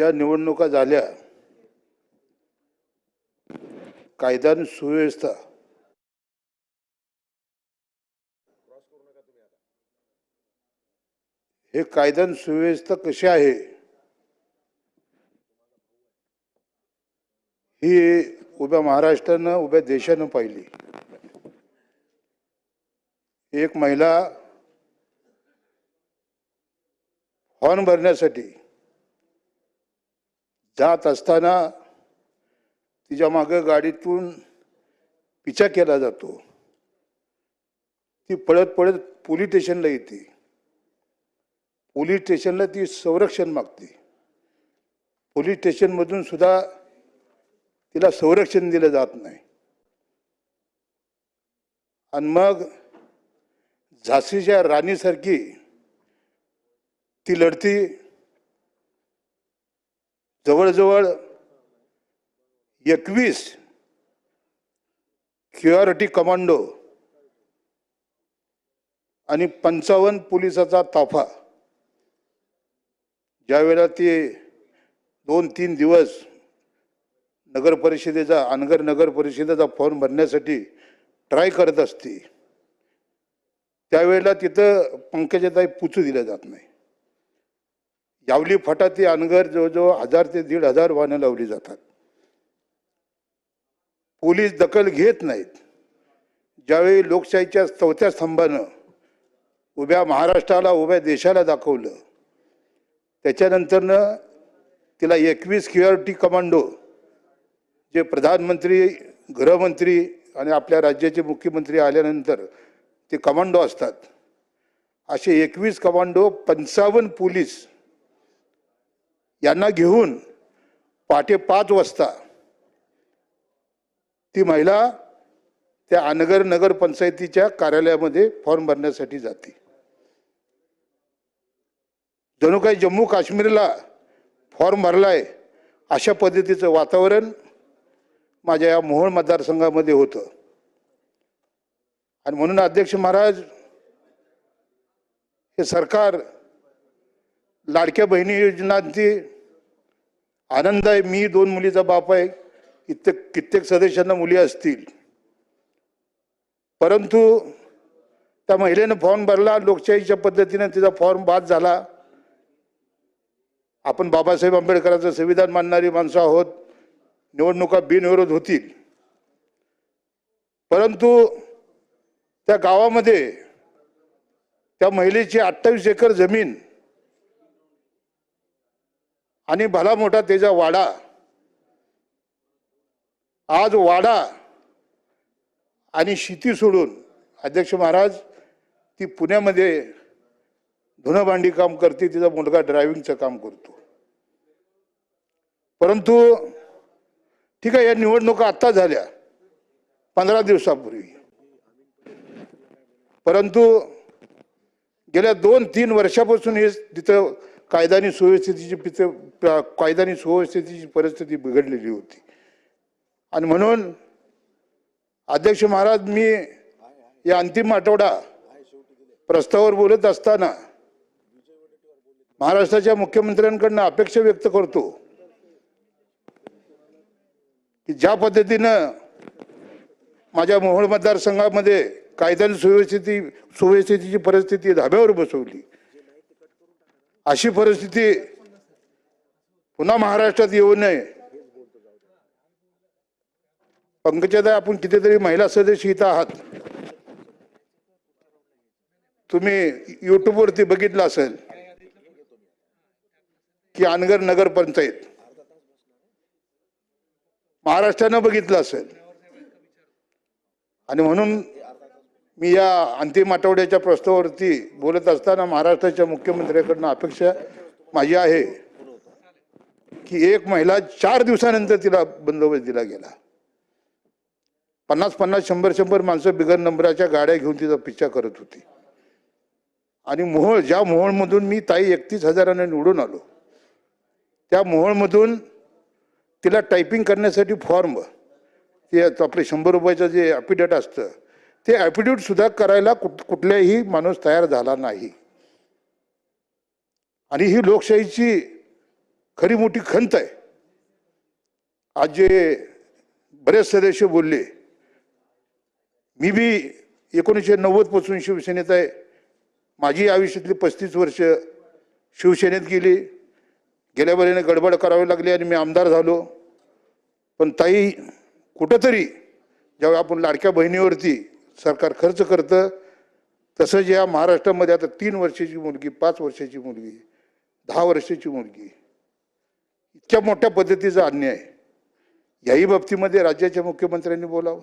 ज्या निवडणुका झाल्या कायदा आणि सुव्यवस्था. हे कायदा आणि सुव्यवस्था कशी आहे? ही उभ्या महाराष्ट्रानं उभ्या देशानं पाहिली. एक महिला फॉर्म भरण्यासाठी जात असताना तिच्या मागं गाडीतून पिछा केला जातो. ती पळत पळत पोलीस स्टेशनला येते. पोलीस स्टेशनला ती संरक्षण मागते. पोलीस स्टेशनमधून सुद्धा तिला संरक्षण दिलं जात नाही. आणि मग झाशीच्या राणीसारखी ती लढती जवळजवळ एकवीस क्युआरिटी कमांडो आणि पंचावन्न पोलिसाचा ताफा. ज्यावेळेला ते दोन तीन दिवस नगर परिषदेचा अनगर नगर परिषदेचा फॉर्म भरण्यासाठी ट्राय करत असते त्यावेळेला तिथं पंकजाताई पुचू दिल्या जात नाही यावली फाटा ते अनगर जवळजवळ हजार ते दीड हजार वाहनं लावली जातात. पोलीस दखल घेत नाहीत. ज्यावेळी लोकशाहीच्या चौथ्या स्तंभानं उभ्या महाराष्ट्राला उभ्या देशाला दाखवलं त्याच्यानंतरनं तिला एकवीस क्युआरटी कमांडो जे प्रधानमंत्री गृहमंत्री आणि आपल्या राज्याचे मुख्यमंत्री आल्यानंतर ते कमांडो असतात. असे एकवीस कमांडो पंचावन्न पोलीस यांना घेऊन पहाटे पाच वाजता ती महिला त्या अनगर नगर पंचायतीच्या कार्यालयामध्ये फॉर्म भरण्यासाठी जाते. जणू काही जम्मू काश्मीरला फॉर्म भरलाय अशा पद्धतीचं वातावरण माझ्या या मोहोळ मतदारसंघामध्ये होतं. आणि म्हणून अध्यक्ष महाराज हे सरकार लाडक्या बहिणी योजनांची आनंद आहे. मी दोन मुलीचा बाप आहे. कित्येक कित्येक सदस्यांना मुली असतील. परंतु त्या महिलेनं फॉर्म भरला लोकशाहीच्या पद्धतीने तिचा फॉर्म बाद झाला. आपण बाबासाहेब आंबेडकरांचं संविधान मानणारी माणसं आहोत. निवडणुका बिनविरोध होतील. परंतु त्या गावामध्ये त्या महिलेची अठ्ठावीस एकर जमीन आणि भला मोठा त्याचा वाडा. आज वाडा आणि शेती सोडून अध्यक्ष महाराज ती पुण्यामध्ये धुनभांडी भांडी काम करते तिचा मुलगा ड्रायव्हिंगचं काम करतो. परंतु ठीक आहे या निवडणुका आत्ता झाल्या पंधरा दिवसापूर्वी. परंतु गेल्या दोन तीन वर्षापासून हे तिथं कायदानी सुव्यवस्थितीची सुव्यवस्थेची कायदानी सुव्यवस्थितीची सुव्यवस्थेची परिस्थिती बिघडलेली होती. आणि म्हणून अध्यक्ष महाराज मी या अंतिम आठवडा प्रस्तावावर बोलत असताना महाराष्ट्राच्या मुख्यमंत्र्यांकडनं अपेक्षा व्यक्त करतो की ज्या पद्धतीनं माझ्या मोहोळ मतदारसंघामध्ये कायद्याने सुव्यवस्थिती सुव्यवस्थितीची परिस्थिती धाब्यावर बसवली. अशी परिस्थिती पुन्हा महाराष्ट्रात येऊ नये. पंकजादा आपण कितीतरी महिला सदस्य इथं आहात. तुम्ही युट्यूबवरती बघितलं असेल की अनगर नगर पंचायत. महाराष्ट्रानं बघितलं असेल. आणि म्हणून मी या अंतिम आठवड्याच्या प्रस्तावावरती बोलत असताना महाराष्ट्राच्या मुख्यमंत्र्याकडनं अपेक्षा माझी आहे की एक महिला चार दिवसानंतर तिला बंदोबस्त दिला गेला. पन्नास पन्नास शंभर शंभर माणसं बिगर नंबराच्या गाड्या घेऊन तिचा पिच्छा करत होती. आणि मोहोळ ज्या मोहोळमधून मी ताई एकतीस हजाराने निवडून आलो त्या मोहोळमधून तिला टायपिंग करण्यासाठी फॉर्म ते आपले शंभर रुपयाचं जे ॲपिडेट असतं ते ॲफिडेविट सुद्धा करायला कुठ कुठल्याही माणूस तयार झाला नाही. आणि ही लोकशाहीची खरी मोठी खंत आहे. आज जे बरेच सदस्य बोलले मी बी एकोणीसशे नव्वदपासून शिवसेनेत आहे. माझी आयुष्यातली पस्तीस वर्ष शिवसेनेत गेली. गेल्या वेळेने गडबड करावी लागली आणि मी आमदार झालो. पण ताई कुठंतरी ज्यावेळी आपण लाडक्या बहिणीवरती सरकार खर्च करतं. तसंच या महाराष्ट्रामध्ये आता तीन वर्षाची मुलगी पाच वर्षाची मुलगी दहा वर्षाची मुलगी इतक्या मोठ्या पद्धतीचा अन्याय. याही बाबतीमध्ये राज्याच्या मुख्यमंत्र्यांनी बोलावं.